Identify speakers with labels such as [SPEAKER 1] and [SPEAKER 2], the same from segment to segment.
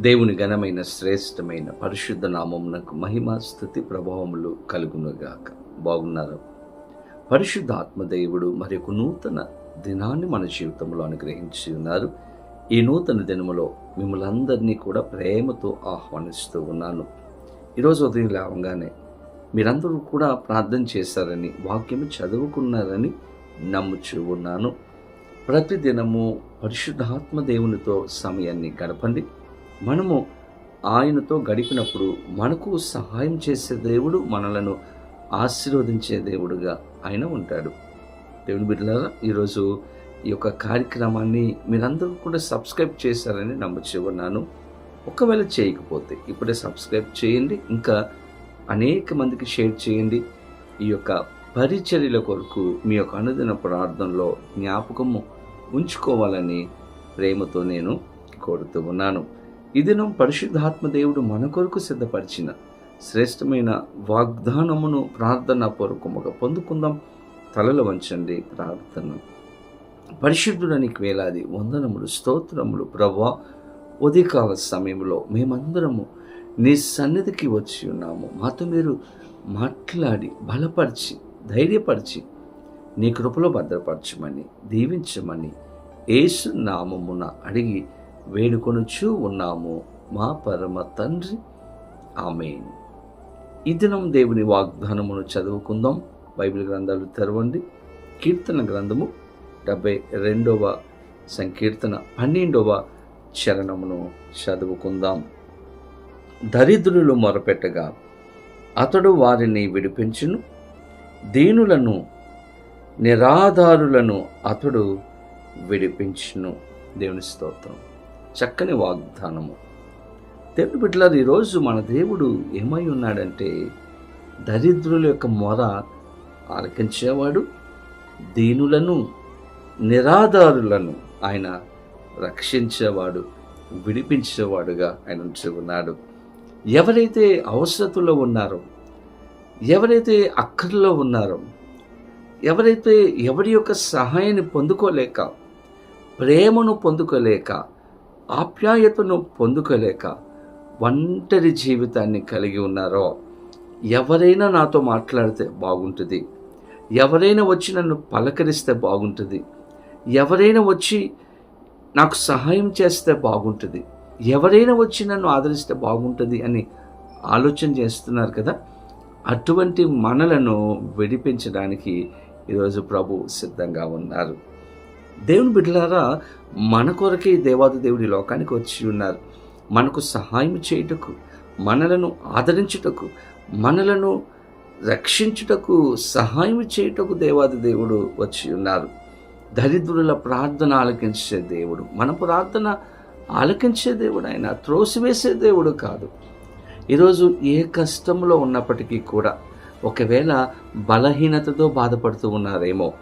[SPEAKER 1] దేవుని ఘనమైన శ్రేష్టమైన పరిశుద్ధ నామమునకు మహిమ స్థుతి ప్రభావములు కలుగునుగాక. బాగున్నారు? పరిశుద్ధ ఆత్మదేవుడు మరి ఒక నూతన దినాన్ని మన జీవితంలో అనుగ్రహించి ఉన్నారు. ఈ నూతన దినములో మిమ్మల్ని అందరినీ కూడా ప్రేమతో ఆహ్వానిస్తూ ఉన్నాను. ఈరోజు ఉదయం లేవగానే మీరందరూ కూడా ప్రార్థన చేశారని వాక్యం చదువుకున్నారని నమ్ముచూ ఉన్నాను. ప్రతిదినము పరిశుద్ధాత్మ దేవునితో సమయాన్ని గడపండి. మనము ఆయనతో గడిపినప్పుడు మనకు సహాయం చేసే దేవుడు మనలను ఆశీర్వదించే దేవుడుగా ఆయన ఉంటాడు. దేవుని బిడ్డలారా ఈరోజు ఈ యొక్క కార్యక్రమాన్ని మీరందరూ కూడా సబ్స్క్రైబ్ చేశారని నమ్ముచూ ఉన్నాను. ఒకవేళ చేయకపోతే ఇప్పుడే సబ్స్క్రైబ్ చేయండి ఇంకా అనేక మందికి షేర్ చేయండి. ఈ యొక్క పరిచర్యల కొరకు మీ యొక్క అనుదిన ప్రార్థనలో జ్ఞాపకము ఉంచుకోవాలని ప్రేమతో నేను కోరుతూ ఉన్నాను. ఈ దినం పరిశుద్ధాత్మ దేవుడు మన కొరకు సిద్ధపరిచిన శ్రేష్టమైన వాగ్దానమును ప్రార్థన పూర్వకముగా పొందుకుందాం. తలలు వంచండి ప్రార్థన. పరిశుద్ధుడానికి వేలాది వందనములు స్తోత్రములు ప్రభా ఉదయకాల సమయంలో మేమందరము నీ సన్నిధికి వచ్చి ఉన్నాము. మాతో మీరు మాట్లాడి బలపరిచి ధైర్యపరిచి నీ కృపలో భద్రపరచమని దీవించమని ఏసు నామమున అడిగి వేడుకొనుచూ ఉన్నాము. మా పరమ తండ్రి. ఆమెన్. ఈ దినం దేవుని వాగ్దానమును చదువుకుందాం. బైబిల్ గ్రంథాలు తెరవండి. కీర్తన గ్రంథము డెబ్బై రెండవ సంకీర్తన పన్నెండవ చరణమును చదువుకుందాం. దరిద్రులు మొరపెట్టగా అతడు వారిని విడిపించును. దీనులను నిరాధారులను అతడు విడిపించును. దేవుని స్తోత్రం. చక్కని వాగ్దానము. దేవుని బిడ్డలారు ఈరోజు మన దేవుడు ఏమై ఉన్నాడంటే దరిద్రుల యొక్క మొర ఆలకించేవాడు దీనులను నిరాధారులను ఆయన రక్షించేవాడు విడిపించేవాడుగా ఆయన ఉంచి ఉన్నాడు. ఎవరైతే అవసరతలో ఉన్నారో ఎవరైతే అక్కర్లో ఉన్నారో ఎవరైతే ఎవరి యొక్క సహాయాన్ని పొందుకోలేక ప్రేమను పొందుకోలేక ఆప్యాయతను పొందుకోలేక ఒంటరి జీవితాన్ని కలిగి ఉన్నారో ఎవరైనా నాతో మాట్లాడితే బాగుంటుంది. ఎవరైనా వచ్చి నన్ను పలకరిస్తే బాగుంటుంది. ఎవరైనా వచ్చి నాకు సహాయం చేస్తే బాగుంటుంది. ఎవరైనా వచ్చి నన్ను ఆదరిస్తే బాగుంటుంది అని ఆలోచన చేస్తున్నారు కదా. అటువంటి మనలను విడిపించడానికి ఈరోజు ప్రభు సిద్ధంగా ఉన్నారు. దేవుని బిడ్డలారా మన కొరకే దేవాది దేవుడి లోకానికి వచ్చి ఉన్నారు. మనకు సహాయం చేయుటకు మనలను ఆదరించుటకు మనలను రక్షించుటకు సహాయం చేయుటకు దేవాది దేవుడు వచ్చి ఉన్నారు. దరిద్రుల ప్రార్థన ఆలకించే దేవుడు మన ప్రార్థన ఆలకించే దేవుడు ఆయన త్రోసివేసే దేవుడు కాదు. ఈరోజు ఏ కష్టంలో ఉన్నప్పటికీ కూడా ఒకవేళ బలహీనతతో బాధపడుతూ ఉన్నారేమో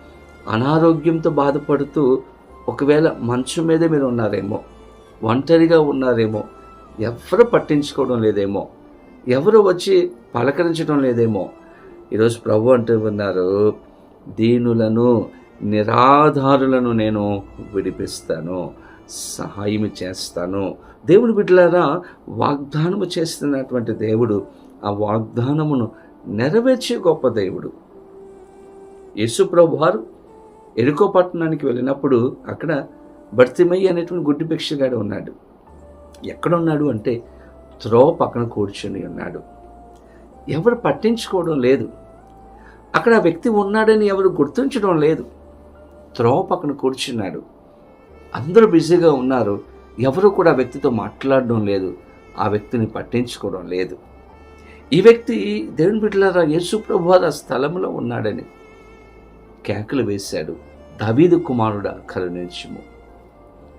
[SPEAKER 1] అనారోగ్యంతో బాధపడుతూ ఒకవేళ మంచం మీదే మీరు ఉన్నారేమో ఒంటరిగా ఉన్నారేమో ఎవరు పట్టించుకోవడం లేదేమో ఎవరు వచ్చి పలకరించడం లేదేమో ఈరోజు ప్రభు అంటూ ఉన్నారు దీనులను నిరాధారులను నేను విడిపిస్తాను సహాయం చేస్తాను. దేవుని బిడ్డలారా వాగ్దానము చేస్తున్నటువంటి దేవుడు ఆ వాగ్దానమును నెరవేర్చే గొప్ప దేవుడు. యేసు ప్రభు వారు ఎరుకో పట్టణానికి వెళ్ళినప్పుడు అక్కడ భర్తిమయ్య అనేటువంటి గుడ్డి భిక్షగాడు ఉన్నాడు. ఎక్కడ ఉన్నాడు అంటే త్రోవ పక్కన కూర్చొని ఉన్నాడు. ఎవరు పట్టించుకోవడం లేదు. అక్కడ ఆ వ్యక్తి ఉన్నాడని ఎవరు గుర్తించడం లేదు. త్రోవ పక్కన కూర్చున్నాడు. అందరూ బిజీగా ఉన్నారు. ఎవరు కూడా ఆ వ్యక్తితో మాట్లాడడం లేదు. ఆ వ్యక్తిని పట్టించుకోవడం లేదు. ఈ వ్యక్తి దేవుని బిడ్డలారా యేసు ప్రభు ఆ స్థలంలో ఉన్నాడని కేకలు వేశాడు. దవీదు కుమారుడా కరుణించుము.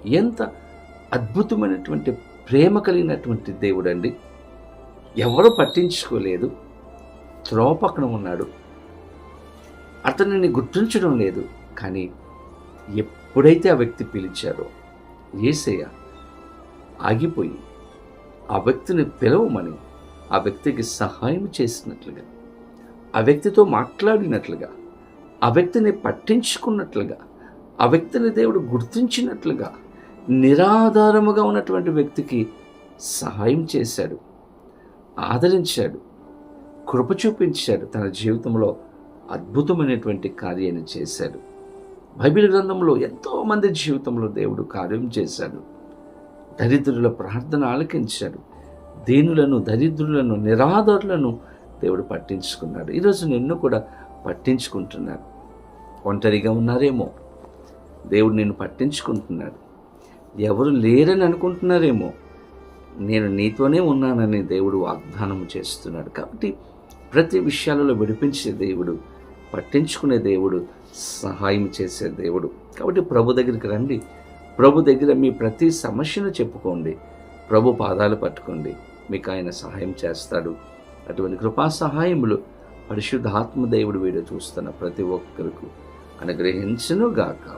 [SPEAKER 1] ఎంత అద్భుతమైనటువంటి ప్రేమ కలిగినటువంటి దేవుడండి. ఎవరు పట్టించుకోలేదు. త్రోవ పక్కన ఉన్నాడు. అతనిని గుర్తించడం లేదు. కానీ ఎప్పుడైతే ఆ వ్యక్తి పిలిచారో ఏసయ్య ఆగిపోయి ఆ వ్యక్తిని పిలవమని ఆ వ్యక్తికి సహాయం చేసినట్లుగా ఆ వ్యక్తితో మాట్లాడినట్లుగా ఆ వ్యక్తిని పట్టించుకున్నట్లుగా ఆ వ్యక్తిని దేవుడు గుర్తించినట్లుగా నిరాధారముగా ఉన్నటువంటి వ్యక్తికి సహాయం చేశాడు ఆదరించాడు కృప చూపించాడు తన జీవితంలో అద్భుతమైనటువంటి కార్యాన్ని చేశాడు. బైబిల్ గ్రంథంలో ఎంతోమంది జీవితంలో దేవుడు కార్యం చేశాడు. దరిద్రుల ప్రార్థన ఆలకించాడు. దీనులను దరిద్రులను నిరాధారులను దేవుడు పట్టించుకున్నాడు. ఈరోజు నిన్ను కూడా పట్టించుకుంటున్నాడు. ఒంటరిగా ఉన్నారేమో. దేవుడు నిన్ను పట్టించుకుంటున్నాడు. ఎవరు లేరని అనుకుంటున్నారేమో. నేను నీతోనే ఉన్నానని దేవుడు వాగ్దానం చేస్తున్నాడు. కాబట్టి ప్రతి విషయాలలో విడిపించే దేవుడు పట్టించుకునే దేవుడు సహాయం చేసే దేవుడు. కాబట్టి ప్రభు దగ్గరికి రండి. ప్రభు దగ్గర మీ ప్రతి సమస్యను చెప్పుకోండి. ప్రభు పాదాలు పట్టుకోండి. మీకు ఆయన సహాయం చేస్తాడు. అటువంటి కృపా సహాయములు పరిశుద్ధాత్మ దేవుడు వీడు చూస్తున్న ప్రతి ఒక్కరికి. అనుగ్రహించునుగాక.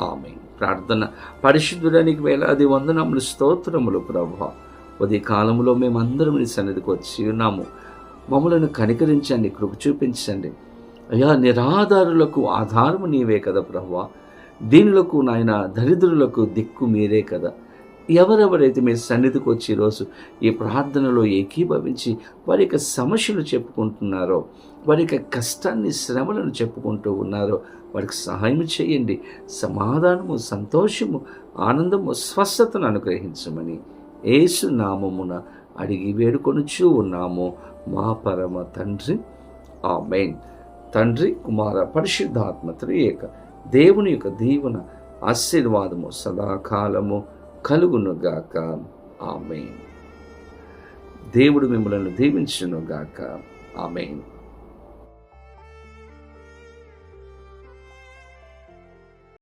[SPEAKER 1] ఆమె ప్రార్థన. పరిశుద్ధుడానికి వేలాది వందనములు స్తోత్రములు ప్రభు ఉదయ కాలంలో మేమందరం నీ సన్నిధికి వచ్చి ఉన్నాము. మమ్మలను కనికరించండి కృప చూపించండి. అయ్యా నిరాధారులకు ఆధారము నీవే కదా ప్రభు దీనులకు నాయన దరిద్రులకు దిక్కు మీరే కదా. ఎవరెవరైతే మీ సన్నిధికి వచ్చి ఈరోజు ఈ ప్రార్థనలో ఏకీభవించి వారి యొక్క సమస్యలు చెప్పుకుంటున్నారో వారి యొక్క కష్టాన్ని శ్రమలను చెప్పుకుంటూ ఉన్నారో వారికి సహాయం చేయండి. సమాధానము సంతోషము ఆనందము స్వస్థతను అనుగ్రహించమని ఏసు నామమున అడిగి వేడుకొనుచూ ఉన్నాము. మా పరమ తండ్రి ఆ మెయిన్ తండ్రి కుమార పరిశుద్ధాత్మ త్రియేక దేవుని యొక్క దీవున ఆశీర్వాదము సదాకాలము. కలుగునుగాక. ఆమె దేవుడు మిమ్మల్ని దీవించునుగాక. ఆమెన్.